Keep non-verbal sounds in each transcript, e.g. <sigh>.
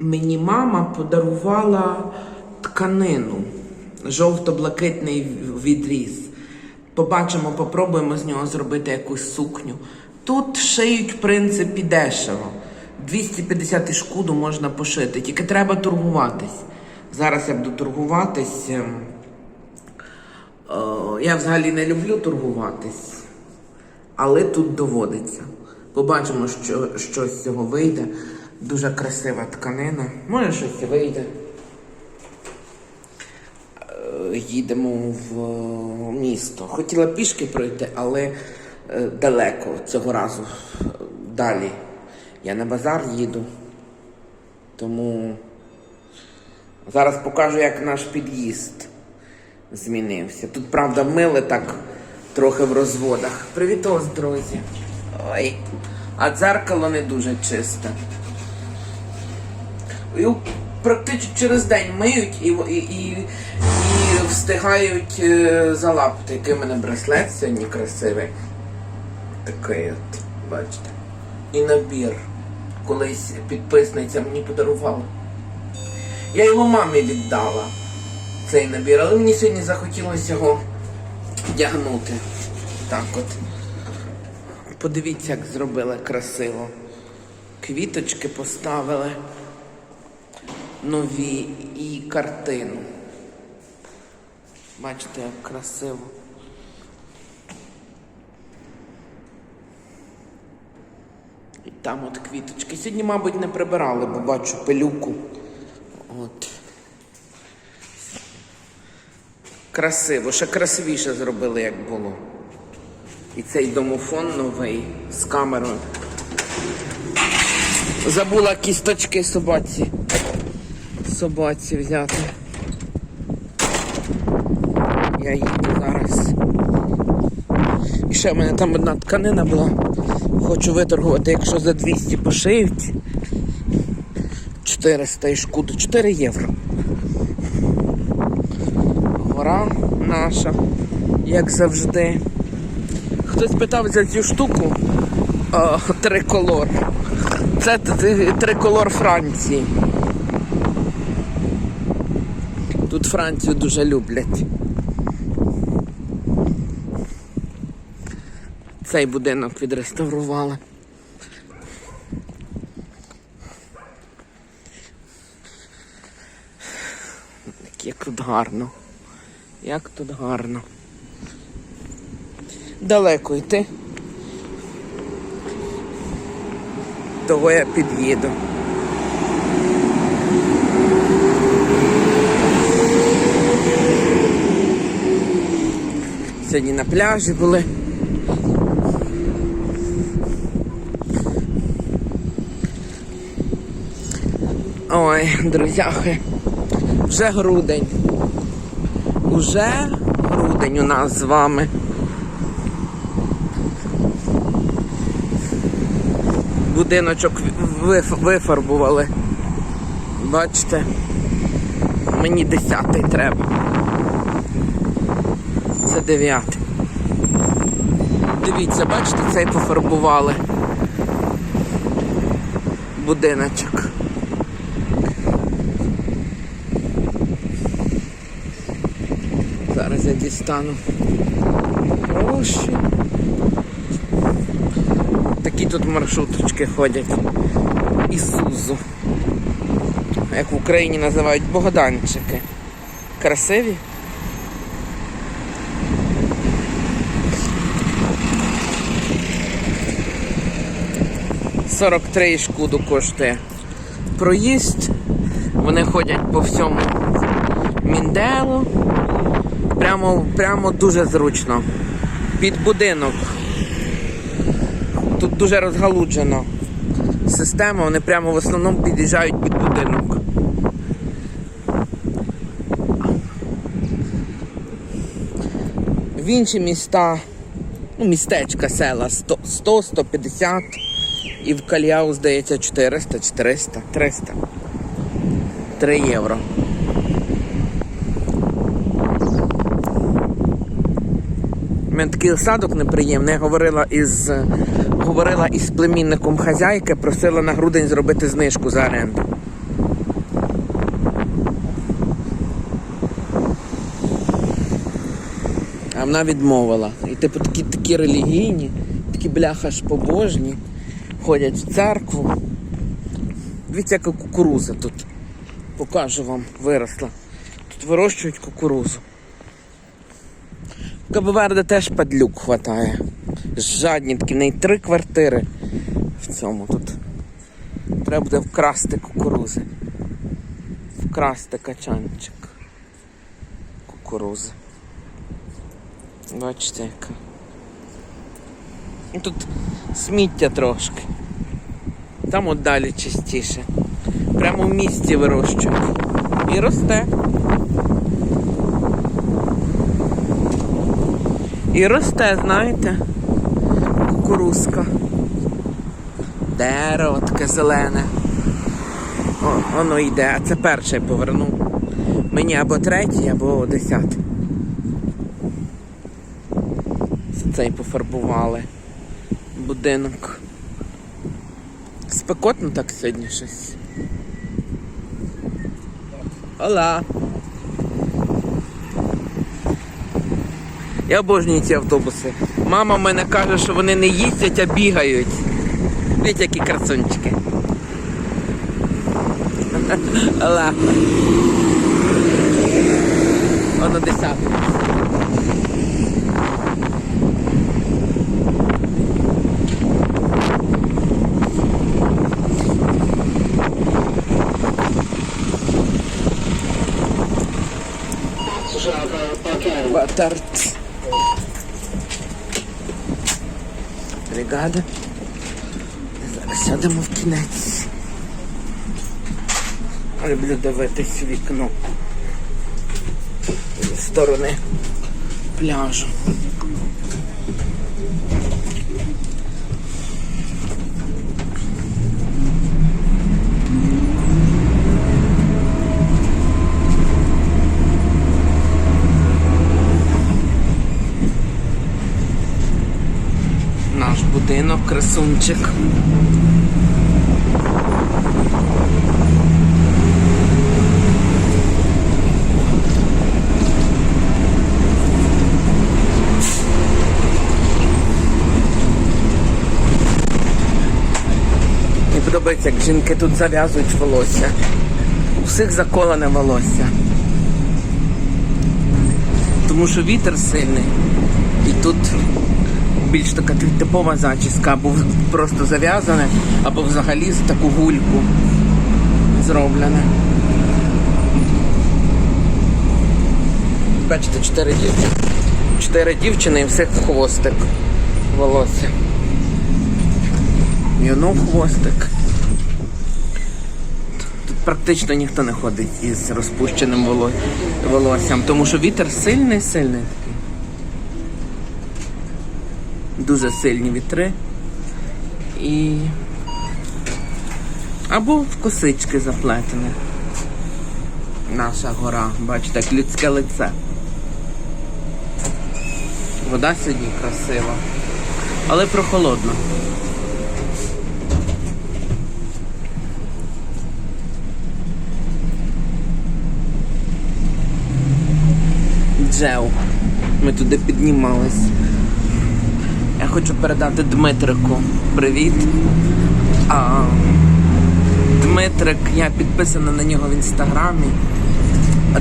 мені мама подарувала тканину, жовто-блакитний відріз. Побачимо, попробуємо з нього зробити якусь сукню. Тут шиють, в принципі, дешево. 250 і шкуду можна пошити, тільки треба торгуватись. Зараз я буду торгуватись. ем, е, Я взагалі не люблю торгуватись, але тут доводиться. Побачимо, що, що з цього вийде. Дуже красива тканина. Може, щось вийде. Е, Їдемо в е, місто. Хотіла пішки пройти, але е, далеко цього разу. Далі. Я на базар їду. Тому зараз покажу, як наш під'їзд змінився. Тут, правда, мили так трохи в розводах. Привітос, друзі. Ой. А дзеркало не дуже чисте. Практично через день миють і, і, і, і встигають е, залапати. Який в мене браслет сьогодні красивий. Такий от, бачите. І набір. Колись підписниця мені подарувала. Я його мамі віддала, цей набір, але мені сьогодні захотілося його вдягнути. Так от. Подивіться, як зробили красиво. Квіточки поставили нові і картину. Бачите, як красиво. І там от квіточки. Сьогодні, мабуть, не прибирали, бо бачу пилюку. От. Красиво, ще красивіше зробили, як було. І цей домофон новий з камерою. Забула кісточки собаці. Собаці взяти. Я їду зараз. І ще в мене там одна тканина була. Хочу виторгувати, якщо за 200 пошиють. 400 і шкуду, 4 євро. Гора наша, як завжди. Хтось питав за цю штуку о, триколор. Це триколор Франції. Тут Францію дуже люблять. Цей будинок відреставрували. Як тут гарно. Як тут гарно. Далеко йти. Того я під'їду. Сьогодні на пляжі були. Ой, друзяхи, вже грудень. Уже грудень у нас з вами. Будиночок вифарбували. Бачите, мені десятий треба. Це дев'ятий. Дивіться, бачите, цей пофарбували. Будиночок. Зараз я дістану гроші. Такі тут маршруточки ходять. Ісузу. Як в Україні називають богданчики. Красиві. Сорок три шкуду коштує проїзд. Вони ходять по всьому Мінделу. Прямо, прямо дуже зручно. Під будинок. Тут дуже розгалуджено система, вони прямо в основному під'їжджають під будинок. В інші міста, ну, містечка, села 100-150 і в кальяу, здається, 400, 400, 300. 3 євро. У мене такий осадок неприємний. Я говорила із говорила із племінником хазяйки, просила на грудень зробити знижку за оренду. А вона відмовила. І типу такі такі релігійні, такі бляха ж побожні ходять в церкву. Дивіться, яка кукуруза тут. Покажу вам, виросла. Тут вирощують кукурузу. В теж падлюк хватає. Жадні такі, неї три квартири в цьому тут. Треба буде вкрасти кукурузи. Вкрасти качанчик. Кукурузи. Бачите, яка. І Тут сміття трошки. Там от далі чистіше. Прямо в місті вирощують. І росте. І росте, знаєте, кукурузка. Дерево таке зелене. О, воно йде, а це перше повернув. Мені або третій, або десятий. Це цей пофарбували. Будинок. Спекотно так сьогодні щось. Ола. Я обожнюю ці автобуси. Мама в мене каже, що вони не їздять, а бігають. Дивіться, які красунчики. <laughs> Ола. Воно десятий. Батарт. Бригада. Зараз сядемо в кінець. Люблю дивитись вікно. З сторони пляжу. Наш будинок, красунчик. Мені подобається, як жінки тут зав'язують волосся. У всіх заколене волосся. Тому що вітер сильний. І тут більш така типова зачіска, або просто зав'язане, або взагалі з таку гульку зроблене. Бачите, чотири дівчини. Чотири дівчини і всіх в хвостик волосся. І в хвостик. Тут практично ніхто не ходить із розпущеним волоссям, тому що вітер сильний, сильний такий. Дуже сильні вітри. І. Або в косички заплетені. Наша гора, бачите, як людське лице. Вода сьогодні красива, але прохолодно. Джеу. Ми туди піднімались. Хочу передати Дмитрику привіт. А, Дмитрик, я підписана на нього в інстаграмі.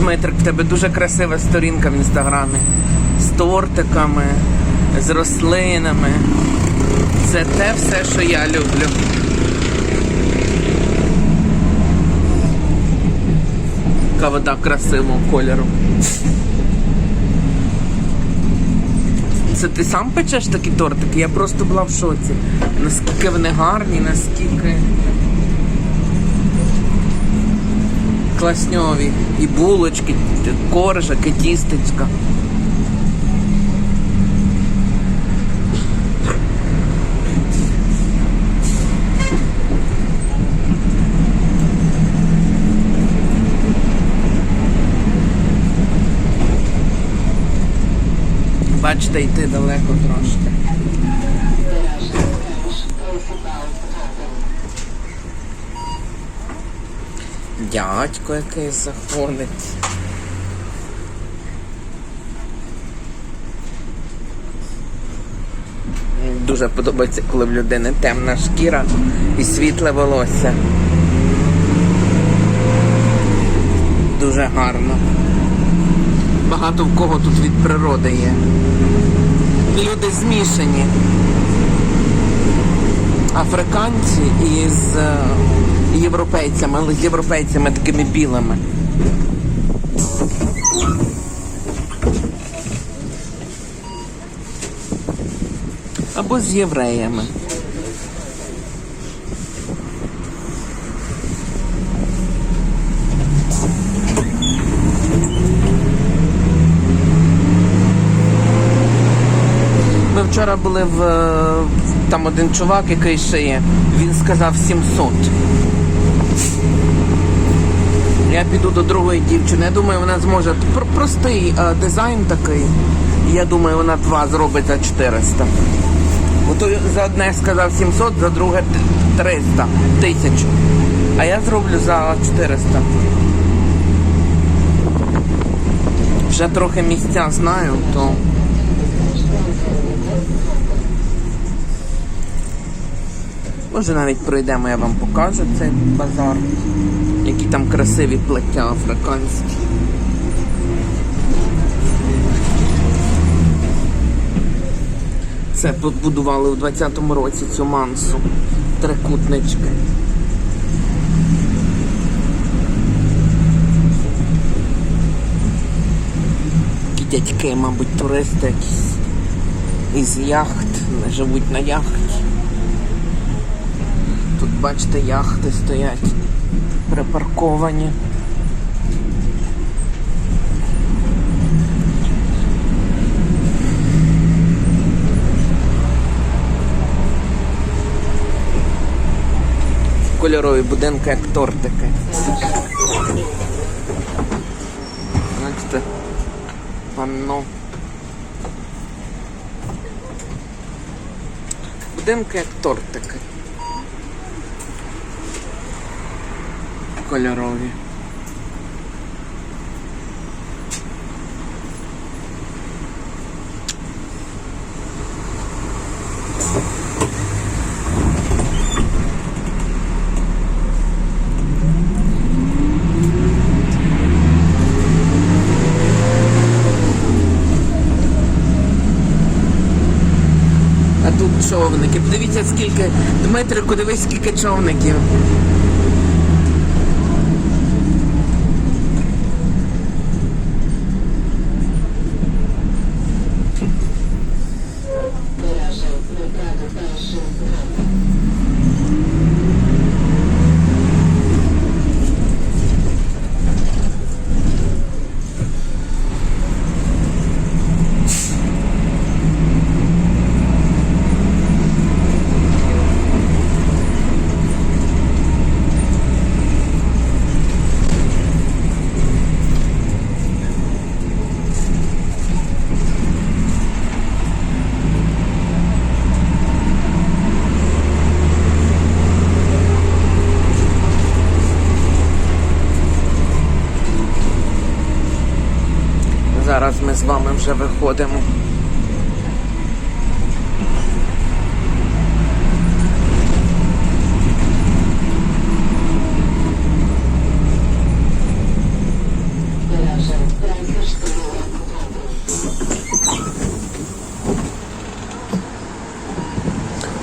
Дмитрик, в тебе дуже красива сторінка в інстаграмі. З тортиками, з рослинами. Це те все, що я люблю. Яка вода красивого кольору. Це ти сам печеш такі тортики? Я просто була в шоці. Наскільки вони гарні, наскільки класньові. І булочки, і коржик, тістечка. бачите, йти далеко трошки. Дядько який заходить. Дуже подобається, коли в людини темна шкіра і світле волосся. Дуже гарно. Багато в кого тут від природи є. Люди змішані. Африканці із е, європейцями, але з європейцями такими білими. Або з євреями. Вчора були в там один чувак, який шиє. Він сказав 700. Я піду до другої дівчини. Я думаю, вона зможе. Пр- Простий е, дизайн такий. Я думаю, вона два зробить за 400. Ото за одне сказав 700, за друге 300 тисяч. А я зроблю за 400. Вже трохи місця знаю, то. Може навіть пройдемо, я вам покажу цей базар. Які там красиві плаття африканські. Це побудували у 20-му році цю мансу. Трикутнички. Такі дядьки, мабуть, туристи якісь із яхт, живуть на яхті. Бачите, яхти стоять припарковані. Кольорові будинки, як тортики. Бачите, панно. Будинки як тортики. Кольорові. Тут човники. Подивіться, скільки Дмитрику, дивись, скільки човників. Зараз ми з вами вже виходимо.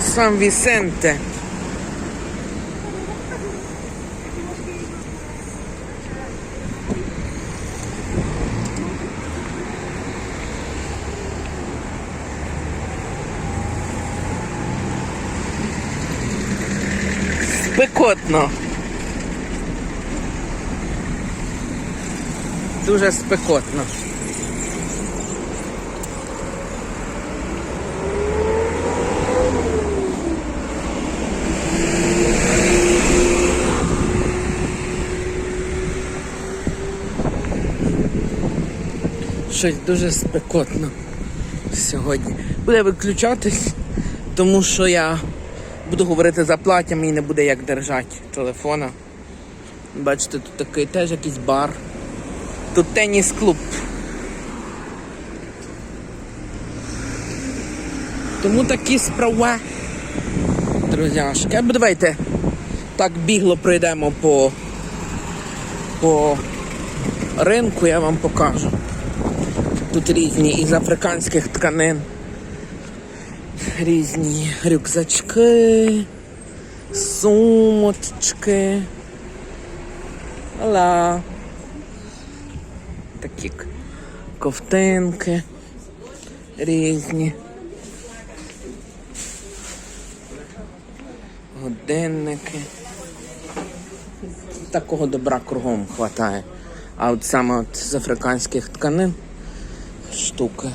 Сан Вісенте. Спекотно. Дуже спекотно. Щось дуже спекотно сьогодні. Буде виключатись, тому що я буду говорити за платтям і не буде як держати телефона. Бачите, тут такий теж якийсь бар. Тут теніс-клуб. Тому такі справи. Друзяшки. Або давайте так бігло пройдемо по, по ринку, я вам покажу. Тут різні із африканських тканин. Різні рюкзачки, сумочки. Ала. Такі ковтинки різні. Годинники. Такого добра кругом хватає. А от саме от з африканських тканин штуки.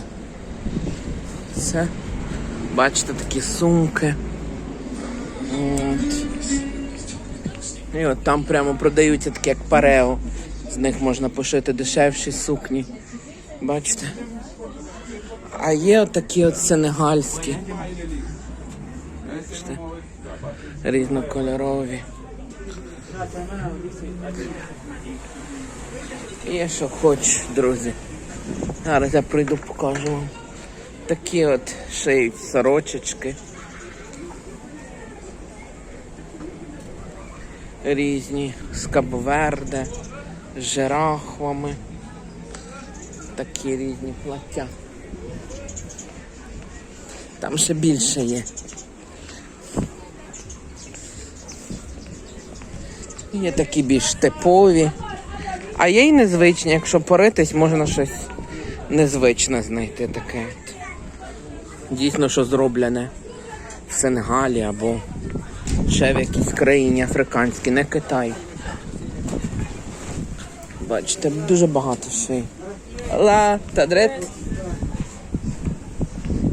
Це, бачите, такі сумки. От. І от там прямо продаються такі як парео. З них можна пошити дешевші сукні. Бачите? А є отакі от сенегальські. Бачите? Різнокольорові. Є що хоч, друзі. Зараз я прийду покажу вам. Такі от шиють сорочечки. Різні з кабоверде, з жирафами. Такі різні плаття. Там ще більше є. Є такі більш типові. А є й незвичні, якщо поритись, можна щось незвичне знайти таке. Дійсно, що зроблене в Сенегалі або ще в якійсь країні африканській, не Китай. Бачите, дуже багато шиї. Ла, тадрет.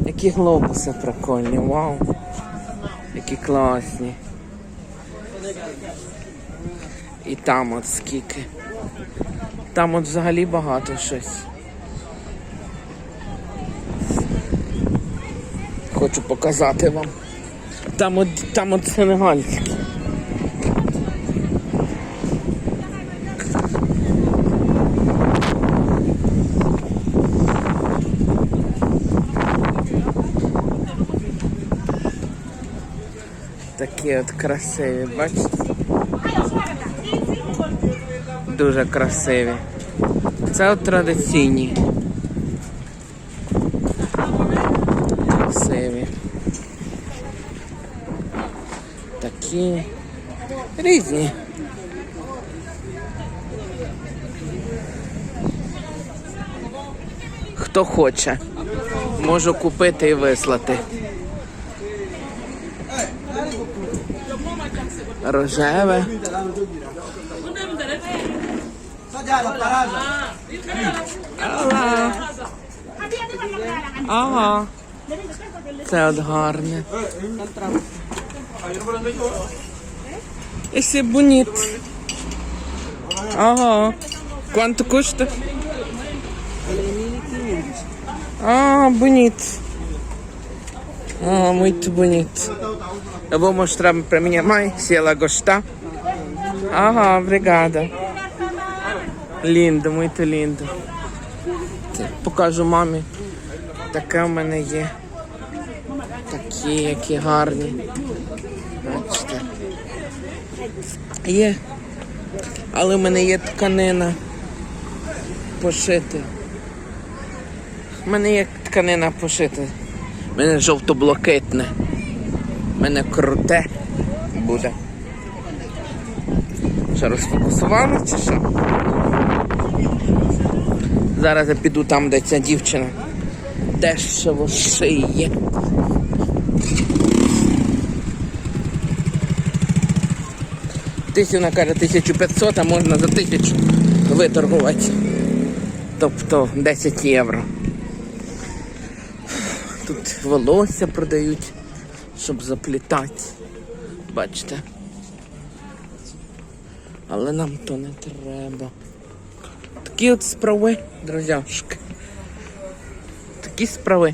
Які глобуси прикольні, вау. Які класні. І там от скільки. Там от взагалі багато щось. Хочу показати вам. Там от, там от сенегальські. Такі от красиві, бачите? Дуже красиві. Це от традиційні. Красиві. Такі різні. Хто хоче, можу купити і вислати. Рожеве. Ага. Це от гарне. Esse é bonito. Ага. Quanto custa? Ah, bonito. Ah, muito bonito. Eu vou mostrar para minha mãe se ela gostar. Ah, obrigada. Lindo, muito lindo. Покажу мамі. Таке в мене є. Такі, які гарні. Є. Але в мене є тканина пошити. У мене є тканина пошити. У мене жовто-блакитне. У мене круте буде. Що розфокусували чи що? Зараз я піду там, де ця дівчина дешево шиє. Тисячу, вона каже 1500, а можна за тисячу виторгувати. Тобто 10 євро. Тут волосся продають, щоб заплітати. Бачите? Але нам то не треба. Такі от справи, друзяшки. Такі справи.